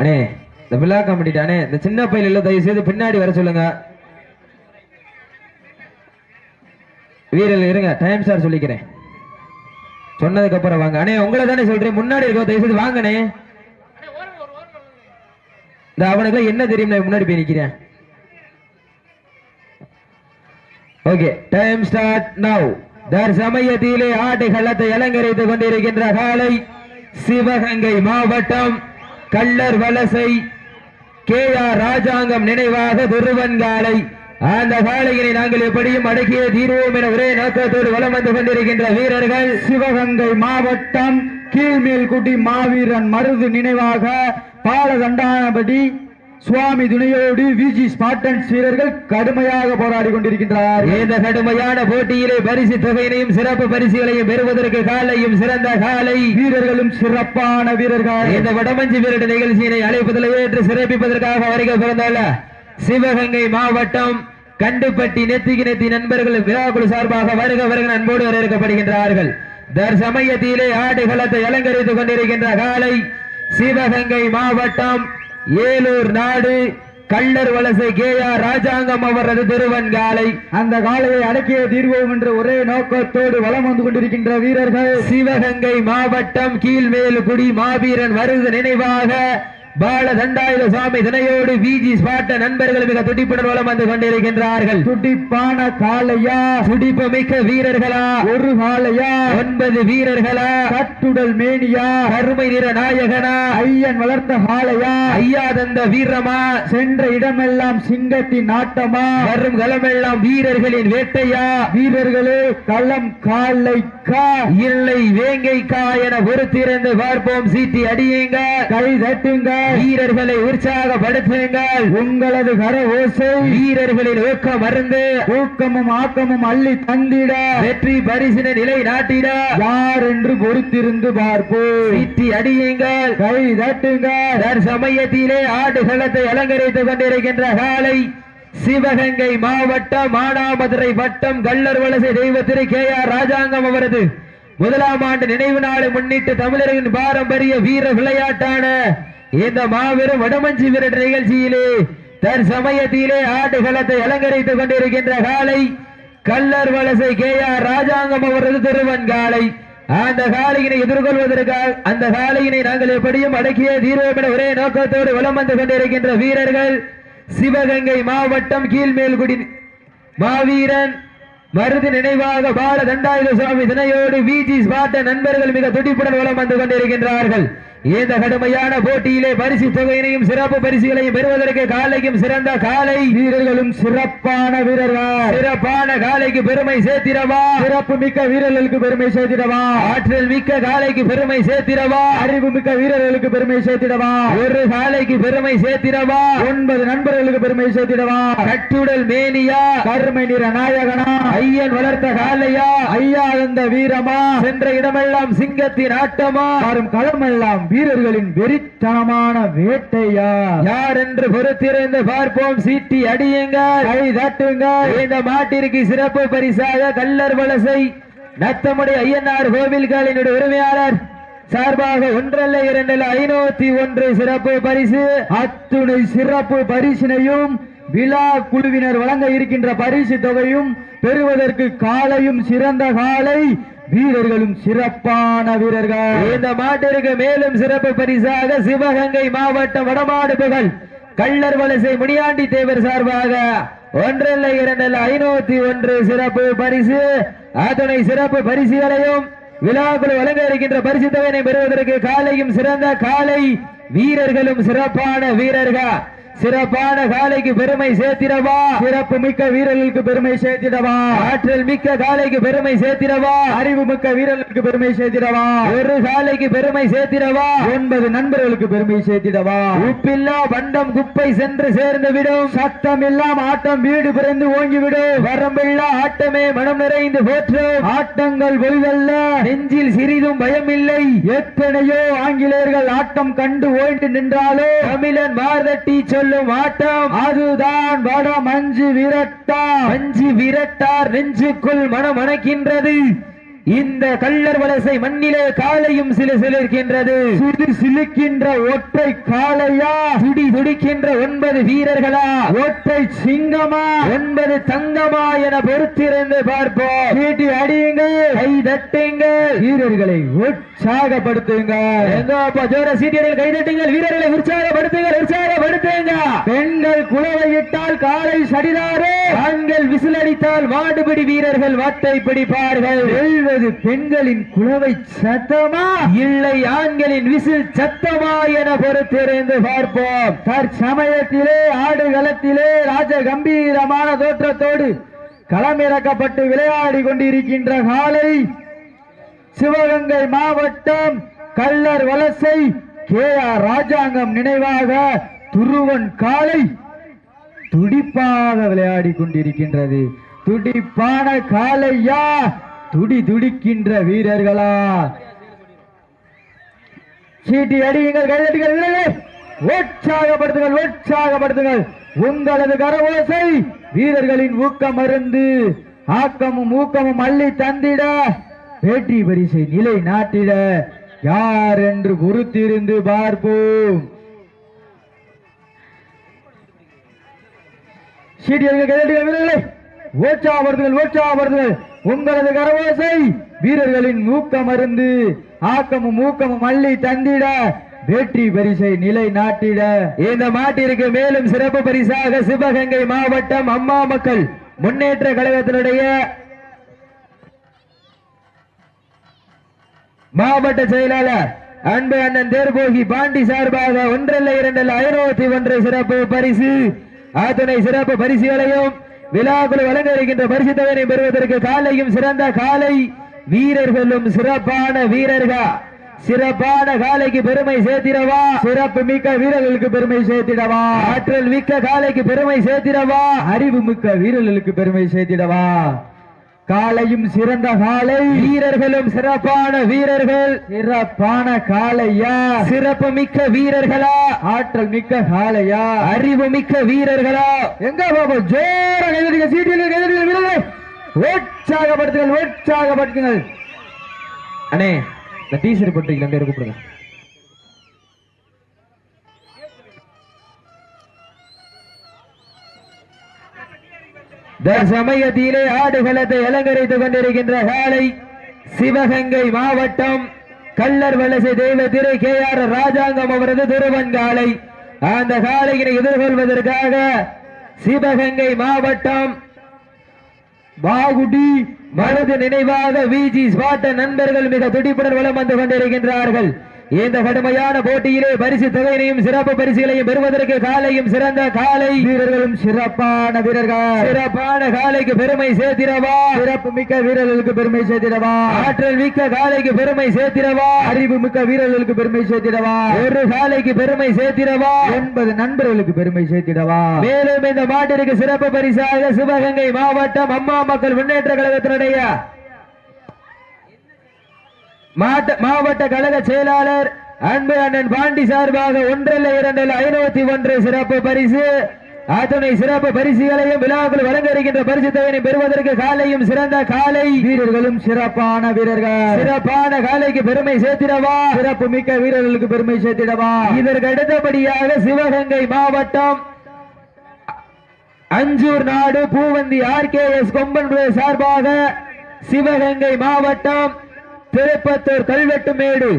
அண்ணே இந்த விழா கமிட்டி அண்ணே இந்த சின்ன பையில தயவு செய்து பின்னாடி வர சொல்லுங்க. வீரர்கள் இருங்க டைம் சார் சொல்லிக்கிறேன். சொன்னதுக்கு அப்புறம் வாங்க. அண்ணே உங்களை தானே சொல்றேன். முன்னாடி இருக்க தயவு செய்து வாங்கண்ணே. இந்த அவனுக்கு என்ன தெரியும் நான் முன்னாடி போய் நிக்கிறேன். ஓகே டைம் ஸ்டார்ட் நவ் தர் சமயத்திலே ஆட்டு கள்ளத்தை அலங்கரித்துக் கொண்டிருக்கின்ற காலை சிவகங்கை மாவட்டம் கள்ளர் வலசை கே ஆர் ராஜாங்கம் நினைவாக துருவன்காலை அந்த காலையினை நாங்கள் எப்படியும் அடக்கிய தீர்வோம் என ஒரே நோக்கத்தோடு வலம் வந்து கொண்டிருக்கின்ற வீரர்கள். சிவகங்கை மாவட்டம் கீழ்மேல்குடி மாவீரன் மருது நினைவாக பாலதண்டானபடி சுவாமி துணையோடு விஜி ஸ்பாட்டன்ஸ் வீரர்கள் கடுமையாக போராடி கொண்டிருக்கின்றார் இந்த கடுமையான போட்டியிலே பரிசு தொகையினையும் சிறப்பு பரிசுகளையும் பெறுவதற்கு காலையும் சிறந்த காலை. வீரர்களும் சிறப்பான வீரர்கள். இந்த வடமஞ்சி வீரர் நிகழ்ச்சியினை அழைப்பதில் ஏற்று சிறப்பிப்பதற்காக வருகை பிறந்தால சிவகங்கை மாவட்டம் கண்டுப்பட்டி நெத்திக்கு நெத்தி நண்பர்கள் விழாக்குழு சார்பாக வருக வருக அன்போடு வரவேற்கப்படுகின்றார்கள். தற்சமயத்திலே ஆடுகளத்தை அலங்கரித்துக் கொண்டிருக்கின்ற காலை சிவகங்கை மாவட்டம் ஏலூர் நாடு கள்ளர் வலசை கே ஆர் ராஜாங்கம் அவரது திருவன்காலை அந்த காலையை அடக்கிய தீர்வோம் என்ற ஒரே நோக்கத்தோடு வலம் வந்து கொண்டிருக்கின்ற வீரர்கள். சிவகங்கை மாவட்டம் கீழ்மேலுக்குடி மாவீரன் வருது நினைவாக. பால தண்டாயுத சுவாமி துணையோடு விஜி ஸ்பாட்ட நண்பர்கள் மிக துடிப்புடன் வலம் வந்து கொண்டிருக்கின்றார்கள். துடிப்பான காளையா? துடிப்பு மிக்க வீரர்களா? ஒரு காளையா? ஒன்பது வீரர்களா? கட்டுடல் மேனியா? கருமை நிற நாயகனா? ஐயன் வளர்த்த காளையா? ஐயா தந்த வீரமா? சென்ற இடமெல்லாம் சிங்கத்தின் நாட்டமா வரும் களமெல்லாம் வீரர்களின் வேட்டையா? வீரர்களே களம் காலைக்கா இல்லை வேங்கைக்கா என பொறுத்திருந்து பார்ப்போம். சீட்டி அடியுங்க. கை தட்டுங்க. வீரர்களை உற்சாகப்படுத்துங்கள். உங்களது கர ஓசை வீரர்களின் ஊக்கம் மருந்து ஊக்கமும் ஆக்கமும் அள்ளி தந்திட. வெற்றி பரிசின நிலை நாட்டிட. யார் என்று பொறுத்திருந்து பார்ப்போம். சீட்டி அடியுங்கள். கை தட்டுங்க சமயத்திலே ஆடுகளத்தை அலங்கரித்துக் கொண்டிருக்கின்ற காலை சிவகங்கை மாவட்டம் மானாமதுரை வட்டம் கள்ளர் வலசை தெய்வ திரு கே ஆர் ராஜாங்கம் அவரது முதலாம் ஆண்டு நினைவு நாளை முன்னிட்டு தமிழரின் பாரம்பரிய வீர விளையாட்டான இந்த மாபெரும் வடமஞ்சி விரட்டு நிகழ்ச்சியிலே தற்சமயத்திலே ஆட்டுகளத்தை அலங்கரித்துக் கொண்டிருக்கின்ற காலை கள்ளர் வலசை கே ஆர் ராஜாங்கம் அவரது திருவன் காலை. அந்த காலையினை எதிர்கொள்வதற்காக அந்த காலையினை நாங்கள் எப்படியும் அடக்கிய தீர்வோம் என ஒரே நோக்கத்தோடு வலம் வந்து கொண்டிருக்கின்ற வீரர்கள் சிவகங்கை மாவட்டம் கீழ்மேல்குடி மாவீரன் மருது நினைவாக பால தண்டாயுத சுவாமி தினையோடு விஜி ஸ்பாட்ட நண்பர்கள் மிக துடிப்புடன் வலம் வந்து கொண்டிருக்கின்றார்கள். இந்த கடுமையான போட்டியிலே பரிசு தொகையினையும் சிறப்பு பரிசுகளையும் பெறுவதற்கு காலையும் சிறந்த காலை வீரர்களும் சிறப்பான வீரர்கள். சிறப்பான காலைக்கு பெருமை சேர்த்திடவா? சிறப்பு மிக்க வீரர்களுக்கு பெருமை சேர்த்திடவா? ஆற்றல் மிக்க காலைக்கு பெருமை சேர்த்திடவா? அறிவு மிக்க வீரர்களுக்கு பெருமை சேர்த்திடவா? ஒரு காலைக்கு பெருமை சேர்த்திடவா? ஒன்பது நண்பர்களுக்கு பெருமை சேர்த்திடவா? கட்டுடல் மேனியா? கருமை நிற நாயகனா? ஐயன் வளர்த்த காலையா ஐயா அந்த வீரமா? சென்ற இடமெல்லாம் சிங்கத்தின் ஆட்டமா? வரும் களமெல்லாம் வீரர்களின் வெறித்தனமான வேட்டையா? யார் என்று பொறுத்திருந்து பார்ப்போம். சீட்டி அடியுங்க கை தட்டுங்க இந்த மாட்டிற்கு சிறப்பு பரிசாக கல்லர் வலசை நத்தமுடைய ஐயனார் கோவில்களினுடைய உரிமையாளர் சார்பாக ஒன்றல்ல இரண்டல்ல ஐநூத்தி ஒன்று சிறப்பு பரிசு. அத்துணை சிறப்பு பரிசினையும் விழா குழுவினர் வழங்க இருக்கின்ற பரிசு தொகையும் பெறுவதற்கு காலையும் சிறந்த காலை வீரர்களும் சிறப்பான வீரர்கள். இந்த மாட்டிற்கு மேலும் சிறப்பு பரிசாக சிவகங்கை மாவட்டம் வடமாடு புகழ் கள்ளர் வலசை முனியாண்டி தேவர் சார்பாக ஒன்றல்ல இரண்டல்ல ஐநூத்தி ஒன்று சிறப்பு பரிசு அத்துணை சிறப்பு பரிசுகளையும் விழாக்குழு வழங்க இருக்கின்ற பரிசு தொகையினை பெறுவதற்கு காலையும் சிறந்த காலை வீரர்களும் சிறப்பான வீரர்கள். சிறப்பான காலைக்கு பெருமை சேர்த்திடவா? சிறப்பு மிக்க வீரர்களுக்கு பெருமை சேர்த்திடவா? ஆற்றல் மிக்க காலைக்கு பெருமை சேர்த்திடவா? அறிவு மிக்க வீரர்களுக்கு பெருமை சேர்த்திடவா? ஒரு காலைக்கு பெருமை சேர்த்திடவா? ஒன்பது நண்பர்களுக்கு பெருமை சேர்த்திடவா? உப்பில்லா பண்டம் குப்பை சென்று சேர்ந்து விடும் சத்தம் எல்லாம் ஆட்டம் வீடு பிறந்து ஓங்கிவிடும். வரம்பில்லா ஆட்டமே மனம் நிறைந்து போற்றும். ஆட்டங்கள் பொய்தல்ல. நெஞ்சில் சிறிதும் பயமில்லை. எத்தனையோ ஆங்கிலேயர்கள் ஆட்டம் கண்டு ஓய்ந்து நின்றாலோ? தமிழன் மார்தட்டி கொள்ளும் வாட்டம். அதுதான் வட மஞ்சு விரட்டா. அஞ்சு விரட்டார் நெஞ்சுக்குள் மனம் அணைக்கின்றது இந்த கள்ளர் வலசை மண்ணிலே காலையும் சில சிலிருக்கின்றது. சிறு சிலுக்கின்ற ஒற்றை காளையா? துடி துடிக்கின்ற ஒன்பது வீரர்களா? ஒற்றை சிங்கமா? ஒன்பது தங்கமா என பொறுத்திருந்து பார்ப்போம். சீட்டி அடியுங்கள் கை தட்டுங்கள் வீரர்களை உற்சாகப்படுத்துங்கள் எங்கப்பா ஜோர சீட்டியர்கள் கைதட்டுங்கள் வீரர்களை உற்சாகப்படுத்துங்கள் உற்சாகப்படுத்துங்க. பெண்கள் குலவையிட்டால் காலை சடிதாரே. ஆண்கள் விசிலடித்தால் மாடுபிடி வீரர்கள் வாட்டை பிடிப்பார்கள். அல்லது பெண்களின் குலவை சத்தமா? இல்லை ஆண்களின் விசில் சத்தமா என பொறுத்திருந்து பார்ப்போம். தற்சமயத்திலே ஆடுகளத்திலே ராஜ கம்பீரமான தோற்றத்தோடு களமிறக்கப்பட்டு விளையாடி கொண்டிருக்கின்ற காலை சிவகங்கை மாவட்டம் கள்ளர் வலசை கே. ஆர். ராஜாங்கம் நினைவாக துருவன் காலை துடிப்பாக விளையாடி கொண்டிருக்கின்றது. துடிப்பான காளையா துடி துடிக்கின்ற வீரர்களா? சீட்டி அடியுங்கள் கைதட்டுங்கள் உற்சாகப்படுத்துங்கள் உற்சாகப்படுத்துங்கள். உங்களது கரவோசை வீரர்களின் ஊக்கம் மருந்து ஆக்கமும் ஊக்கமும் அள்ளி தந்திட வேட்டி பரிசை நிலை நாட்டிட யார் என்று பொறுத்திருந்து பார்ப்போம். சீட்டியர்கள் கைதட்டுங்கள் வீரர்களே உற்சாகப்படுத்துங்கள் உற்சாகப்படுத்துங்கள். உங்களது கரவோசை வீரர்களின் ஊக்கம் மருந்து ஆக்கமும் ஊக்கமும் அள்ளி தந்திட வெற்றி பரிசை நிலை நாட்டிட. இந்த மாட்டிற்கு மேலும் சிறப்பு பரிசாக சிவகங்கை மாவட்டம் அம்மா மக்கள் முன்னேற்ற கழகத்தினுடைய மாவட்ட செயலாளர் அன்பு அண்ணன் தேர்போகி பாண்டி சார்பாக ஒன்றல்ல இரண்டல்ல ஐநூத்தி ஒன்று சிறப்பு பரிசு. அத்தனை சிறப்பு பரிசுகளையும் விழாக்குழு வழங்க இருக்கின்ற பரிசுத்தவனை பெறுவதற்கு காலையும் சிறந்த காலை. வீரர்களும் சிறப்பான வீரர்கள்? சிறப்பான காலைக்கு பெருமை சேர்த்திடவா? சிறப்பு மிக்க வீரர்களுக்கு பெருமை சேர்த்திடவா? ஆற்றல் மிக்க காலைக்கு பெருமை சேர்த்திடவா? அறிவு மிக்க வீரர்களுக்கு பெருமை சேர்த்திடவா? காலையும் சிறந்த காலை. வீரர்களும் சிறப்பான வீரர்கள். சிறப்பான காளையா. சிறப்பு மிக்க வீரர்களா. ஆற்றல் மிக்க காளையா. அறிவு மிக்க வீரர்களா. எங்க பாபா? ஜோர கைதடிங்க சீட்டில் கைதடிங்க வீரர்களே உற்சாகப்படுத்துங்கள் உற்சாகப்படுத்துங்கள் அண்ணே இந்த டீஷர்ட் போட்டு ரெண்டு பேரும் கூப்பிடுங்க. தற்சமயத்திலே ஆடுகளத்தை அலங்கரித்துக் கொண்டிருக்கின்ற காலை சிவகங்கை மாவட்டம் கள்ளர் வலசை தெய்வ திரு கே ஆர் ராஜாங்கம் அவரது திருவன்காலை அந்த காலையினை எதிர்கொள்வதற்காக சிவகங்கை மாவட்டம் பாகுடி மனது நினைவாக விஜி ஸ்வாட்ட நண்பர்கள் மிக துடிப்புடன் வலம் வந்து கொண்டிருக்கின்றார்கள். இந்த கடுமையான போட்டியிலே பரிசு தொகையினையும் சிறப்பு பரிசுகளையும் பெறுவதற்கு காலையும் சிறந்த காலை. வீரர்களும் சிறப்பான வீரர்கள். சிறப்பான காலைக்கு பெருமை சேர்த்திடவா? சிறப்பு மிக்க வீரர்களுக்கு பெருமை சேர்த்திடவா? ஆற்றல் மிக்க காலைக்கு பெருமை சேர்த்திடவா? அறிவு மிக்க வீரர்களுக்கு பெருமை சேர்த்திடவா? ஒரு காலைக்கு பெருமை சேர்த்திடவா? ஒன்பது நண்பர்களுக்கு பெருமை சேர்த்திடவா? மேலும் இந்த மாட்டிற்கு சிறப்பு பரிசாக சிவகங்கை மாவட்டம் அம்மா மக்கள் முன்னேற்ற கழகத்தினுடைய மாவட்ட கழக செயலாளர் அன்பு அண்ணன் பாண்டி சார்பாக ஒன்றல்ல இரண்டில் ஐநூத்தி ஒன்று சிறப்பு பரிசு. அத்துணை சிறப்பு பரிசுகளையும் விழாக்கள் வழங்க இருக்கின்ற பரிசு தொகையை பெறுவதற்கு காலையும் சிறந்த காலை வீரர்களும் சிறப்பான வீரர்கள். சிறப்பான காலைக்கு பெருமை சேர்த்திடவா? சிறப்பு மிக்க வீரர்களுக்கு பெருமை சேர்த்திடவா? இதற்கு அடுத்தபடியாக சிவகங்கை மாவட்டம் அஞ்சூர் நாடு பூவந்தி ஆர் கே கொம்பன் சார்பாக சிவகங்கை மாவட்டம் திருப்பத்தூர் கல்வெட்டு மேடு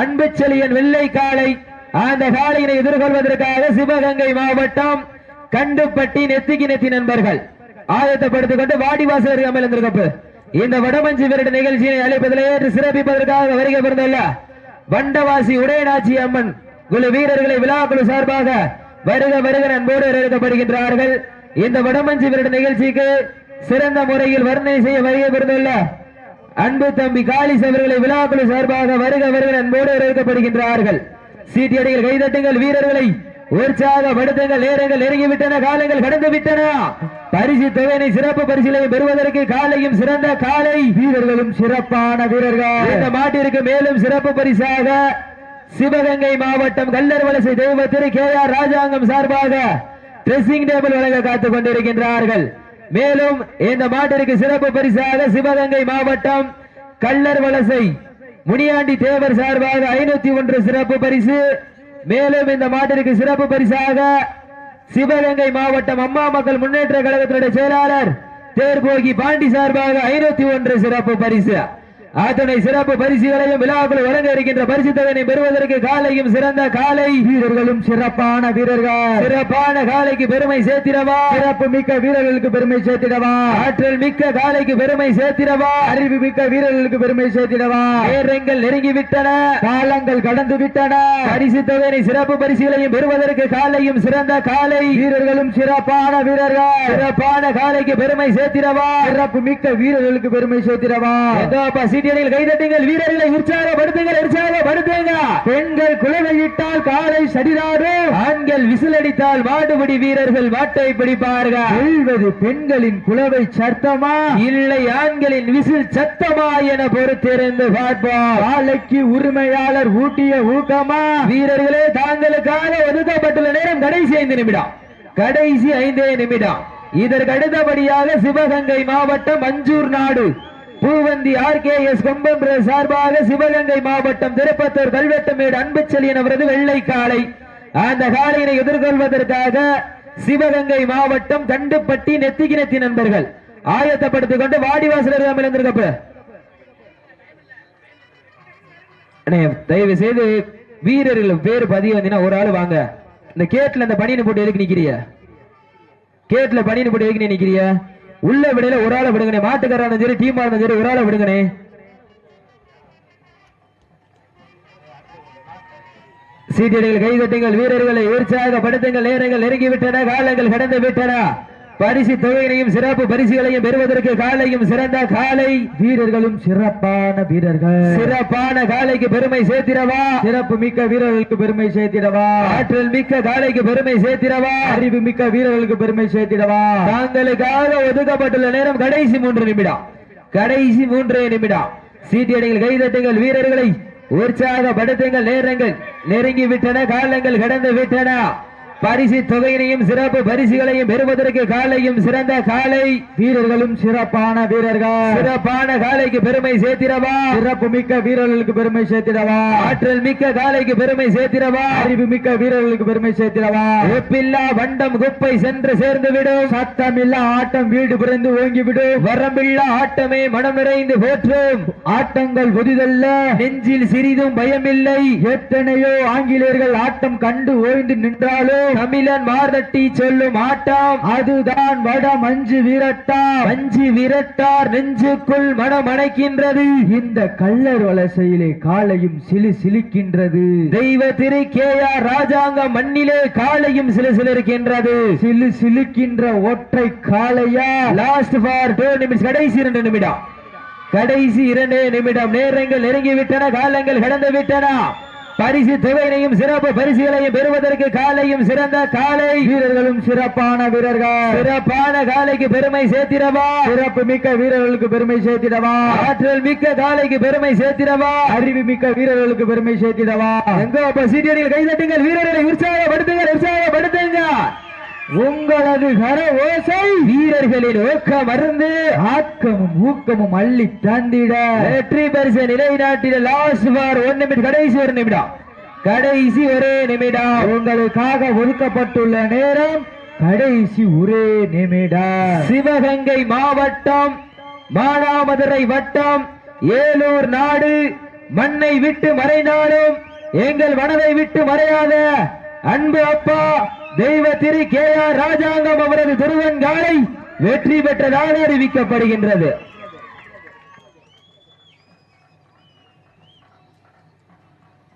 அன்பு செலியன் வெள்ளை காளை அந்த காளையினை எதிர்கொள்வதற்காக சிவகங்கை மாவட்டம் கண்டுப்பட்டி நெத்திக்கு நெத்தி நண்பர்கள். ஆயத்தப்படுத்திக் கொண்டு வாடிவாசல் அமர்ந்திருக்கப்ப. இந்த வடமஞ்சி விரட்டு நிகழ்ச்சியை அழைப்பதில் ஏற்று சிறப்பிப்பதற்காக வருகை பிறந்துள்ள வண்டவாசி உடையநாச்சி அம்மன் குழு வீரர்களை விழாக்குழு சார்பாக வருக வருக அன்போடு வரவேற்கப்படுகின்றார்கள் இந்த வடமஞ்சி விரட்டு நிகழ்ச்சிக்கு சிறந்த முறையில் வர்ணனை செய்ய வருகை பிறந்துள்ள அன்பு தம்பி காலிஸ் அவர்களை விழாக்குழு சார்பாக வருக வருக அன்போடு வரவேற்கப்படுகின்றார்கள். சீட்டியடிகள் கைதட்டுங்கள் வீரர்களை உற்சாகப்படுத்துங்கள் நேரங்கள் நெருங்கிவிட்டன காலங்கள் கடந்து விட்டன. பரிசு தொகையினை சிறப்பு பரிசிலை பெறுவதற்கு காலையும் சிறந்த காலை. வீரர்களும் சிறப்பான வீரர்கள். இந்த மாட்டிற்கு மேலும் சிறப்பு பரிசாக சிவகங்கை மாவட்டம் கல்லர் வலசை தெய்வ திரு கே ஆர் ராஜாங்கம் சார்பாக ட்ரெஸ்ஸிங் டேபிள் வழங்க காத்துக் கொண்டிருக்கின்றார்கள். மேலும் இந்த மாட்டிற்கு சிறப்பு பரிசாக சிவகங்கை மாவட்டம் கள்ளர் வலசை முனியாண்டி தேவர் சார்பாக ஐநூத்தி ஒன்று சிறப்பு பரிசு. மேலும் இந்த மாட்டிற்கு சிறப்பு பரிசாக சிவகங்கை மாவட்டம் அம்மா மக்கள் முன்னேற்ற கழகத்தினுடைய செயலாளர் தேர்போகி பாண்டி சார்பாக ஐநூத்தி ஒன்று சிறப்பு பரிசு. அத்தனை சிறப்பு பரிசுகளையும் விழாக்குள் வழங்க இருக்கின்ற பரிசு தொகையை பெறுவதற்கு காலையும் சிறந்த காலை. வீரர்களும் சிறப்பான வீரர்கள். சிறப்பான காலைக்கு பெருமை சேர்த்திடவா? சிறப்பு மிக்க வீரர்களுக்கு பெருமை சேர்த்திடவா? ஆற்றல் மிக்க காலைக்கு பெருமை சேர்த்திடவா? அறிவு மிக்க வீரர்களுக்கு பெருமை சேர்த்திடவா? நேரங்கள் நெருங்கி விட்டன காலங்கள் கடந்து விட்டன பரிசு தொகையை சிறப்பு பரிசுகளையும் பெறுவதற்கு காலையும் சிறந்த காலை. வீரர்களும் சிறப்பான வீரர்கள். சிறப்பான காலைக்கு பெருமை சேர்த்திடவா? சிறப்பு மிக்க வீரர்களுக்கு பெருமை சேர்த்திடவா? எங்கப்பா சீட்டியடியில் கைதட்டுங்கள் வீரர்களை உற்சாகப்படுத்துங்கள் உற்சாகப்படுத்துங்க. பெண்கள் குலவையிட்டால் காலை சரிதாடும் ஆண்கள் விசிலடித்தால் வாடுபடி வீரர்கள் வாட்டை பிடிப்பார்கள். வெல்வது பெண்களின் குலவை சத்தமா? இல்லை ஆண்களின் விசில் சத்தமா என பொறுத்திருந்து பார்ப்போம். காலைக்கு உரிமையாளர் ஊட்டிய ஊக்கமா? வீரர்களே தாங்களுக்காக ஒதுக்கப்பட்டுள்ள நேரம் கடைசி ஐந்து நிமிடம். கடைசி ஐந்தே நிமிடம். இதற்கு அடுத்தபடியாக சிவகங்கை மாவட்டம் மஞ்சூர் நாடு. பூவந்தி ஆர் கே எஸ் கொம்பம் சார்பாக சிவகங்கை மாவட்டம் திருப்பத்தூர் கல்வெட்டுமேடு அன்புச்செழியன் அவரது வெள்ளை காலை அந்த காளையினை எதிர்கொள்வதற்காக சிவகங்கை மாவட்டம் தண்டுப்பட்டி நெத்திகிணத்தி நண்பர்கள். ஆயத்தப்படுத்திக் கொண்டு வாடிவாசலர் அமர்ந்திருக்கப்ப தயவு செய்து வீரர்கள் பேர் பதிவு வந்தீங்கன்னா ஒரு ஆள் வாங்க. இந்த கேட்ல இந்த பனியனை போட்டு எதுக்கு நிக்கிறிய கேட்ல பனியனை போட்டு எதுக்கு நீ உள்ள விடையில ஒரு ஆளை விடுங்கனே மாட்டுக்காரா சரி டீம் ஆனது சரி ஒரு ஆளை விடுங்கனே சீட்டடிகள் கைதட்டுங்கள் வீரர்களை உற்சாகப்படுத்துங்கள் நேரங்கள் நெருங்கி விட்டன காலங்கள் கடந்து விட்டன. பரிசு தொகையினையும் சிறப்பு பரிசுகளையும் பெறுவதற்கு காலையும் சிறந்த காலை. வீரர்களும் சிறப்பான வீரர்கள். சிறப்பான காலைக்கு பெருமை சேர்த்திடவா? சிறப்பு மிக்க வீரர்களுக்கு பெருமை சேர்த்திடவா? ஆற்றல் மிக்க காலைக்கு பெருமை சேர்த்திடவா? அறிவு மிக்க வீரர்களுக்கு பெருமை சேர்த்திடவா? தாங்களுக்காக ஒதுக்கப்பட்டுள்ள நேரம் கடைசி மூன்று நிமிடம். கடைசி மூன்றே நிமிடம். சீட்டியடிகள் கைதட்டுங்கள் வீரர்களை உற்சாகப்படுத்துங்கள் நேரங்கள் நெருங்கி விட்டன காலங்கள் கடந்து விட்டன. பரிசு தொகையினையும் சிறப்பு பரிசுகளையும் பெறுவதற்கு காலையும் சிறந்த காலை. வீரர்களும் சிறப்பான வீரர்கள். சிறப்பான காலைக்கு பெருமை சேர்த்திடவா? சிறப்பு மிக்க வீரர்களுக்கு பெருமை சேர்த்திடவா? ஆற்றல் மிக்க காலைக்கு பெருமை சேர்த்திடவா? அறிவு மிக்க வீரர்களுக்கு பெருமை சேர்த்திடவா? ஒப்பில்லா வண்டம் குப்பை சென்று சேர்ந்து விடும் சத்தமில்ல ஆட்டம் வீடு பிறந்து ஓங்கிவிடும். வரம்பில்லா ஆட்டமே மனம் நிறைந்து போற்றும். ஆட்டங்கள் ஒதிதல்ல நெஞ்சில் சிறிதும் பயமில்லை. எத்தனையோ ஆங்கிலேயர்கள் ஆட்டம் கண்டு ஓய்ந்து நின்றாலும் தமிழன் மார்தட்டி சொல்லும் ஆட்டம் அதுதான் வட மஞ்சு விரட்டா மஞ்சு விரட்டார் நெஞ்சுக்குள் மனம் அணைக்கின்றது இந்த கள்ளர் வலசையிலே காலையும் சிலு சிலுக்கின்றது. தெய்வ திரு கே ஆர் ராஜாங்க மண்ணிலே காலையும் சிலு சிலிருக்கின்றது. சிலு சிலுக்கின்ற ஒற்றை காலையா லாஸ்ட் ஃபார் டூ நிமிஷம் கடைசி இரண்டு நிமிடம். கடைசி இரண்டே நிமிடம். நேரங்கள் நெருங்கிவிட்டன காலங்கள் கடந்து விட்டன. பரிசு தொகையினையும் சிறப்பு பரிசுகளையும் பெறுவதற்கு காலையும் சிறந்த காலை. வீரர்களும் சிறப்பான வீரர்கள். சிறப்பான காலைக்கு பெருமை சேர்த்திடவா. சிறப்பு மிக்க வீரர்களுக்கு பெருமை சேர்த்திடவா. ஆற்றல் மிக்க காலைக்கு பெருமை சேர்த்திடவா. அறிவு மிக்க வீரர்களுக்கு பெருமை சேர்த்திடவா. எங்க அப்ப கைதட்டுங்கள். வீரர்களை உற்சாகப்படுத்துங்கள் உற்சாகப்படுத்துங்க உங்களது கர ஓசை வீரர்களின் ஊக்கம் மருந்து ஆக்கமும் ஊக்கமும் அள்ளி தந்திட. வெற்றி பரிசு நிலைநாட்டின லாஸ்ட் பார் ஒன் நிமிடம் கடைசி ஒரு நிமிடம். கடைசி ஒரே நிமிடம். உங்களுக்காக ஒதுக்கப்பட்டுள்ள நேரம் கடைசி ஒரே நிமிடம். சிவகங்கை மாவட்டம் மானாமதுரை வட்டம் ஏலூர் நாடு மண்ணை விட்டு மறைந்தாலும் எங்கள் மனதை விட்டு மறையாத அன்பு அப்பா தெய்வ திரு கே ஆர் ராஜாங்கம் அவரது திருவன் காலை வெற்றி பெற்றதாக அறிவிக்கப்படுகின்றது.